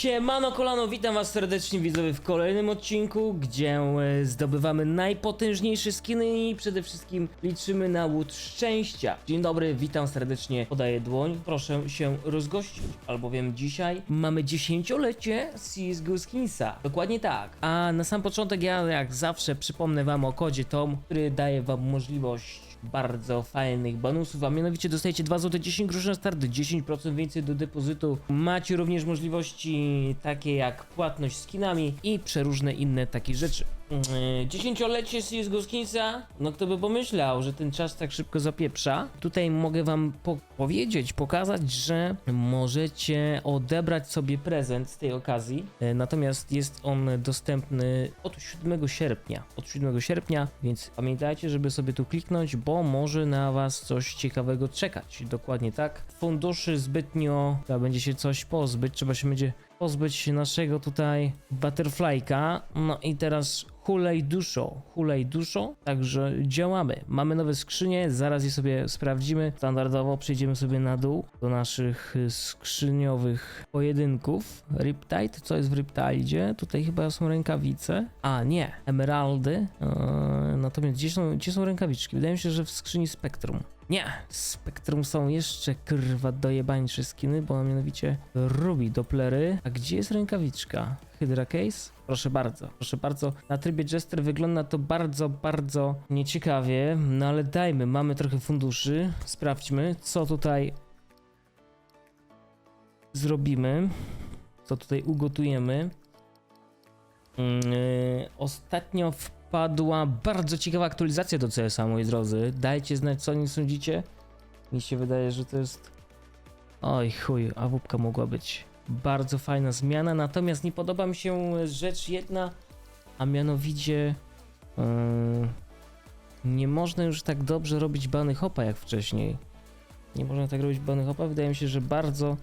Siemano kolano, witam was serdecznie widzowie w kolejnym odcinku, gdzie e, zdobywamy najpotężniejsze skiny i przede wszystkim liczymy na łód szczęścia. Dzień dobry, witam serdecznie, podaję dłoń, proszę się rozgościć, albowiem dzisiaj mamy dziesięciolecie CSGO Skinsa. Dokładnie tak. A na sam początek ja jak zawsze przypomnę wam o kodzie TOM, który daje wam możliwość bardzo fajnych bonusów, a mianowicie dostajecie 2 zł 10 groszy na start, 10% więcej do depozytu. Macie również możliwości takie jak płatność skinami i przeróżne inne takie rzeczy. Yy, Dziesięciolecie CSGO Skinsa, no kto by pomyślał, że ten czas tak szybko zapieprza. Tutaj mogę wam po powiedzieć, pokazać, że możecie odebrać sobie prezent z tej okazji, Yy, natomiast jest on dostępny od 7 sierpnia. Od 7 sierpnia, więc pamiętajcie, żeby sobie tu kliknąć, bo może na was coś ciekawego czekać. Dokładnie tak. Funduszy zbytnio, trzeba będzie się coś pozbyć, trzeba się będzie pozbyć naszego tutaj butterflyka. No i teraz hulej duszo, hulej duszo, także działamy. Mamy nowe skrzynie, zaraz je sobie sprawdzimy. Standardowo przejdziemy sobie na dół do naszych skrzyniowych pojedynków. Riptide, co jest w Riptide? Tutaj chyba są rękawice. A, nie, emeraldy. Eee, natomiast gdzie są, gdzie są rękawiczki? Wydaje mi się, że w skrzyni Spektrum. Nie, Spektrum są jeszcze kurwa dojebańsze skiny, bo mianowicie Ruby Dopplery. A gdzie jest rękawiczka? Hydra Case? Proszę bardzo, proszę bardzo. Na trybie Jester wygląda to bardzo, bardzo nieciekawie, no ale dajmy, mamy trochę funduszy. Sprawdźmy, co tutaj zrobimy, co tutaj ugotujemy. Ostatnio wpadła bardzo ciekawa aktualizacja do CS-a, moi drodzy. Dajcie znać, co o nim sądzicie. Mi się wydaje, że to jest... Oj chuj, awupka mogła być bardzo fajna zmiana, natomiast nie podoba mi się rzecz jedna, a mianowicie yy, nie można już tak dobrze robić bany hopa jak wcześniej. Nie można tak robić bany hopa, wydaje mi się, że bardzo,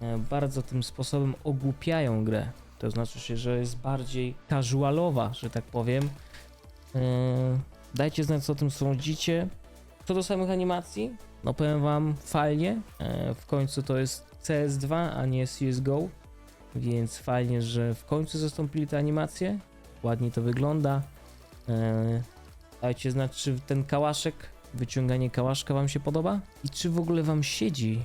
e, bardzo tym sposobem ogłupiają grę. To znaczy się, że jest bardziej casualowa, że tak powiem. Yy, dajcie znać, co o tym sądzicie. Co do samych animacji, no powiem wam fajnie. E, w końcu to jest CS2, a nie CSGO, więc fajnie, że w końcu zastąpili te animacje. Ładnie to wygląda. E, dajcie znać, czy ten kałaszek, wyciąganie kałaszka wam się podoba i czy w ogóle wam siedzi.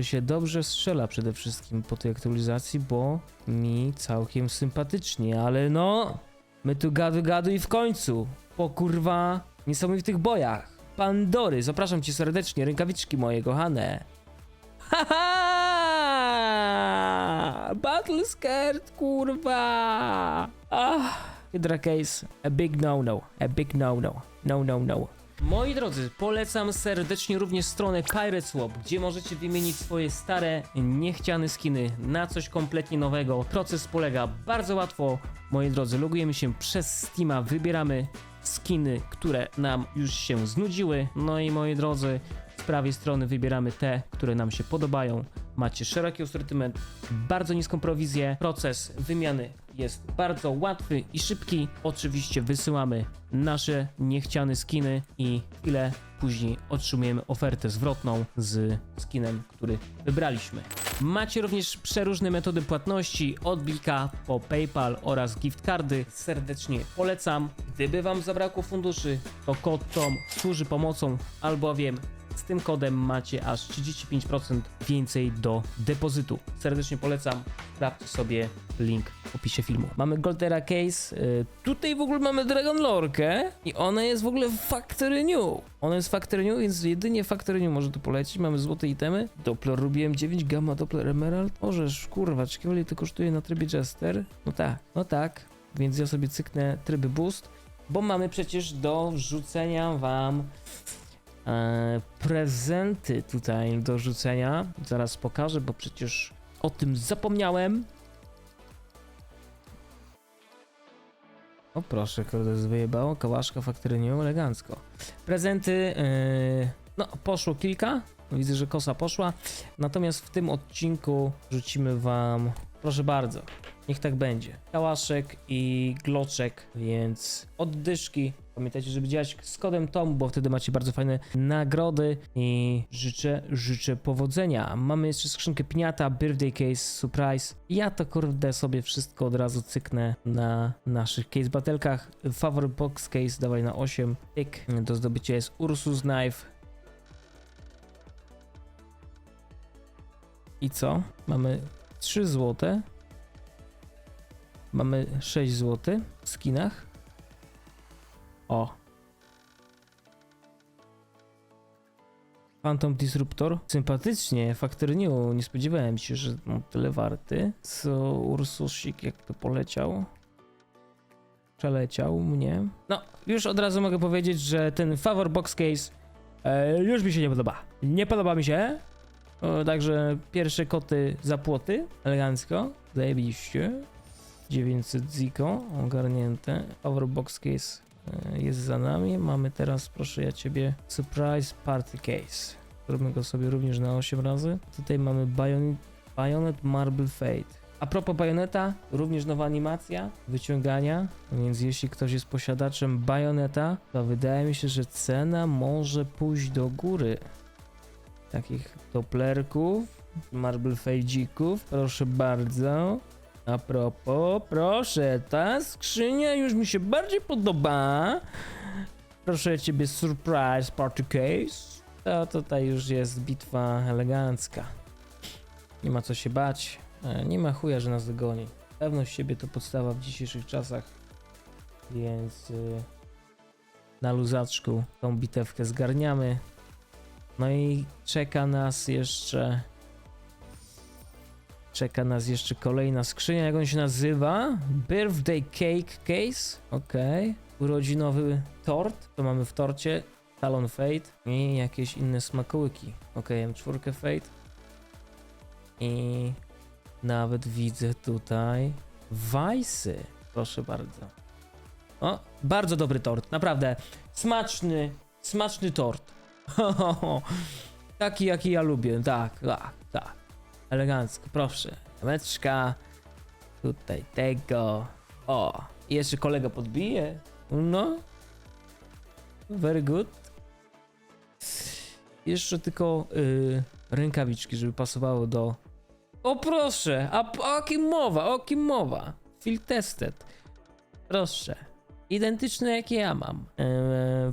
Czy się dobrze strzela przede wszystkim po tej aktualizacji, bo mi całkiem sympatycznie, ale no, my tu gadu gadu i w końcu, po kurwa niesamowitych bojach. Pandory, zapraszam cię serdecznie, rękawiczki moje kochane. Haha! Battle Scared, kurwa! Ah, Hydra Case, a big no-no, a big no-no, no-no-no. Moi drodzy, polecam serdecznie również stronę Pirate Swap, gdzie możecie wymienić swoje stare, niechciane skiny na coś kompletnie nowego. Proces polega bardzo łatwo. Moi drodzy, logujemy się przez Steama, wybieramy skiny, które nam już się znudziły. No i moi drodzy, z prawej strony wybieramy te, które nam się podobają. Macie szeroki asortyment, bardzo niską prowizję. Proces wymiany jest bardzo łatwy i szybki. Oczywiście wysyłamy nasze niechciane skiny i chwilę później otrzymujemy ofertę zwrotną z skinem, który wybraliśmy. Macie również przeróżne metody płatności, od Blika po PayPal oraz gift cardy. Serdecznie polecam. Gdyby Wam zabrakło funduszy, to kod TOM służy pomocą, albowiem z tym kodem macie aż 35% więcej do depozytu. Serdecznie polecam. Sprawdźcie sobie link w opisie filmu. Mamy Goldera Case. y, Tutaj w ogóle mamy Dragon Lorkę i ona jest w ogóle w Factory New. Ona jest w Factory New, więc jedynie Factory New może tu polecić. Mamy złote itemy. Doppler Rubiłem 9, Gamma Doppler Emerald. Możesz, kurwa, czy to kosztuje na trybie Jester? No tak, no tak. Więc ja sobie cyknę tryby Boost, bo mamy przecież do wrzucenia wam prezenty tutaj do rzucenia. Zaraz pokażę, bo przecież o tym zapomniałem. O proszę, kurde, wyjebało. Kałaszka faktorynią elegancko. Prezenty, e, no poszło kilka. Widzę, że kosa poszła. Natomiast w tym odcinku rzucimy wam, proszę bardzo, niech tak będzie. Kałaszek i gloczek, więc oddyszki Pamiętajcie, żeby działać z kodem TOM, bo wtedy macie bardzo fajne nagrody i życzę, życzę powodzenia. Mamy jeszcze skrzynkę piniata, birthday case, surprise. Ja to kurde sobie wszystko od razu cyknę na naszych case batelkach. Favor box case dawaj na 8. Tyk. Do zdobycia jest Ursus Knife. I co? Mamy 3 złote. Mamy 6 zł w skinach. O. Phantom Disruptor. Sympatycznie, Factory New. Nie spodziewałem się, że no, tyle warty. Co Ursusik, jak to poleciał. Przeleciał mnie. No, już od razu mogę powiedzieć, że ten Favor Box Case e, już mi się nie podoba. Nie podoba mi się. Także pierwsze koty za płoty. Elegancko. Zajebiście. 900 ziko ogarnięte. Power box case jest za nami. Mamy teraz, proszę ja ciebie, surprise party case. Zrobimy go sobie również na 8 razy. Tutaj mamy Bayonet, Bayonet Marble Fate. A propos Bayoneta, również nowa animacja wyciągania, więc jeśli ktoś jest posiadaczem Bayoneta, to wydaje mi się, że cena może pójść do góry. Takich doplerków, Marble Fade'ików, proszę bardzo. A propos, proszę, ta skrzynia już mi się bardziej podoba. Proszę ciebie, surprise party case. To tutaj już jest bitwa elegancka. Nie ma co się bać. E, Nie ma chuja, że nas dogoni. Pewność siebie to podstawa w dzisiejszych czasach. Więc y, na luzaczku tą bitewkę zgarniamy. No i czeka nas jeszcze Czeka nas jeszcze kolejna skrzynia, jak on się nazywa? Birthday Cake Case, okej. Urodzinowy tort, to mamy w torcie. Talon Fate i jakieś inne smakołyki. Okej, M4 Fate. I nawet widzę tutaj Wajsy. Proszę bardzo. O, bardzo dobry tort, naprawdę. Smaczny, smaczny tort. Taki, jaki ja lubię, tak, tak, tak. Elegancko, proszę. Meczka. Tutaj tego. O, i jeszcze kolega podbije. No. Very good. Jeszcze tylko y, rękawiczki, żeby pasowało do... O proszę, a o kim mowa, o kim mowa? Field tested. Proszę. Identyczne jakie ja mam. Eee,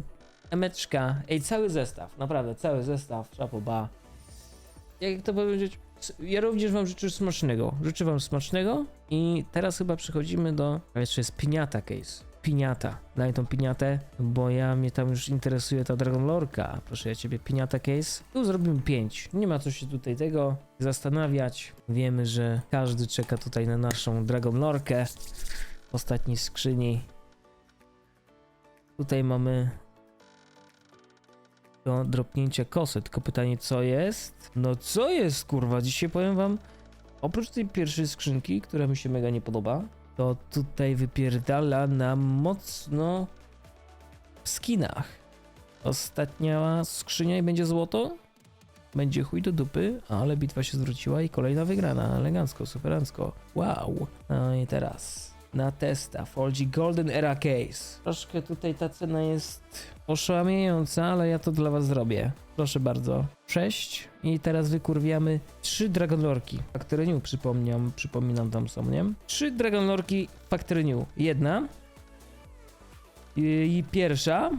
emeczka. Ej, cały zestaw, naprawdę, cały zestaw. Szapoba. Jak to powiedzieć? Ja również wam życzę smacznego. Życzę wam smacznego i teraz chyba przechodzimy do... A jeszcze jest piniata case. Piniata. Daj tą piniatę, bo ja mnie tam już interesuje ta Dragon Lorka. Proszę ja ciebie, piniata case. Tu zrobimy 5. Nie ma co się tutaj tego zastanawiać. Wiemy, że każdy czeka tutaj na naszą Dragon Lorkę w ostatniej skrzyni. Tutaj mamy do dropnięcia kosy, tylko pytanie co jest? No co jest kurwa, dzisiaj powiem wam, oprócz tej pierwszej skrzynki, która mi się mega nie podoba, to tutaj wypierdala nam mocno w skinach. Ostatnia skrzynia i będzie złoto? Będzie chuj do dupy, ale bitwa się zwróciła i kolejna wygrana, elegancko, superancko. Wow. No i teraz na testa, Folgi Golden Era Case. Troszkę tutaj ta cena jest oszałamiająca, ale ja to dla was zrobię. Proszę bardzo. 6 i teraz wykurwiamy trzy Dragonlorki. Factory New przypomniam, przypominam tam są, nie? Trzy Dragonlorki Factory New. Jedna i, i pierwsza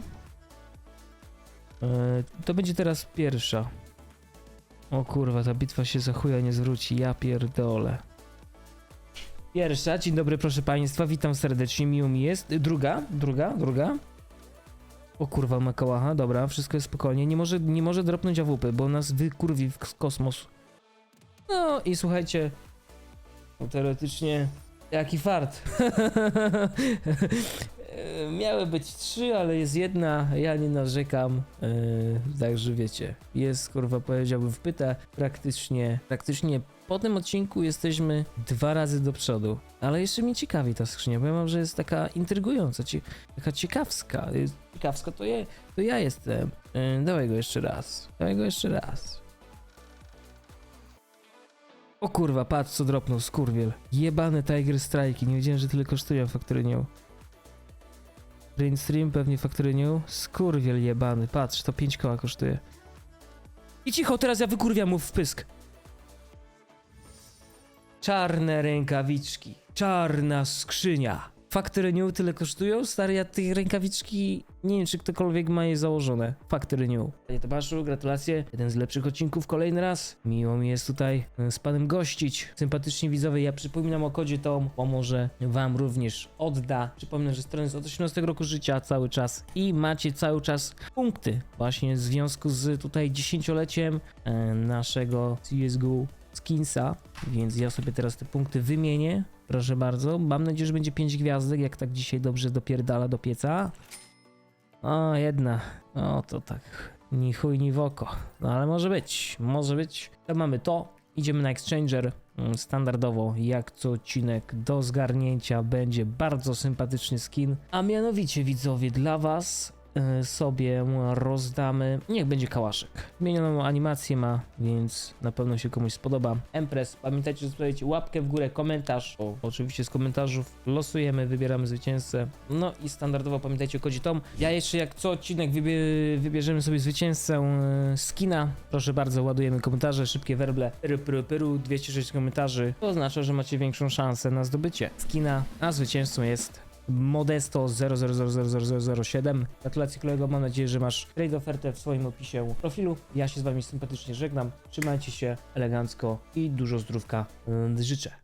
e, to będzie teraz pierwsza. O kurwa, ta bitwa się za chuja nie zwróci, ja pierdolę. Pierwsza, dzień dobry proszę państwa, witam serdecznie, miło mi jest. Druga, druga, druga. O kurwa, Makołacha, dobra, wszystko jest spokojnie. Nie może, nie może dropnąć AWP, bo nas wykurwi w kosmos. No i słuchajcie, no, teoretycznie jaki fart. Miały być trzy, ale jest jedna, ja nie narzekam, e, także wiecie, jest kurwa powiedziałbym w pyta, praktycznie, praktycznie po tym odcinku jesteśmy dwa razy do przodu, ale jeszcze mnie ciekawi ta skrzynia, bo ja mam, że jest taka intrygująca, cie, taka ciekawska, ciekawska to, je, to ja jestem, e, dawaj go jeszcze raz, dawaj go jeszcze raz. O kurwa, patrz co dropnął, skurwiel. Jebane Tiger Strike'i, nie wiedziałem, że tyle kosztują Factory New. Rain Stream, pewnie Factory New. Skurwiel jebany, patrz, to 5 koła kosztuje. I cicho, teraz ja wykurwiam mu w pysk. Czarne rękawiczki. Czarna skrzynia. Factory New tyle kosztują? Stary, ja tych rękawiczki... Nie wiem, czy ktokolwiek ma je założone. Factory New. Panie Tomaszu, gratulacje. Jeden z lepszych odcinków kolejny raz. Miło mi jest tutaj e, z panem gościć. Sympatyczni widzowie, ja przypominam o kodzie TOM, bo może wam również odda. Przypomnę, że strona jest od 18 roku życia cały czas i macie cały czas punkty właśnie w związku z tutaj dziesięcioleciem e, naszego CSGO skinsa, więc ja sobie teraz te punkty wymienię. Proszę bardzo. Mam nadzieję, że będzie 5 gwiazdek, jak tak dzisiaj dobrze dopierdala do pieca. O, jedna. O, to tak. Ni chuj, ni w oko. No ale może być, może być. To mamy to. Idziemy na Exchanger. Mm, Standardowo, jak co odcinek do zgarnięcia będzie bardzo sympatyczny skin. A mianowicie, widzowie, dla Was sobie rozdamy. Niech będzie kałaszek. Zmienioną animację ma, więc na pewno się komuś spodoba. Empress, pamiętajcie, że zostawiacie łapkę w górę, komentarz. O, oczywiście z komentarzów losujemy, wybieramy zwycięzcę. No i standardowo pamiętajcie o kodzie Tom. Ja jeszcze jak co odcinek wybie wybierzemy sobie zwycięzcę y, skina. Proszę bardzo, ładujemy komentarze, szybkie werble. Pyru, pyru, pyru, 206 komentarzy. To oznacza, że macie większą szansę na zdobycie skina, a zwycięzcą jest Modesto 000007. Gratulacje kolego, mam nadzieję, że masz trade ofertę w swoim opisie profilu. Ja się z wami sympatycznie żegnam. Trzymajcie się elegancko i dużo zdrówka y, życzę.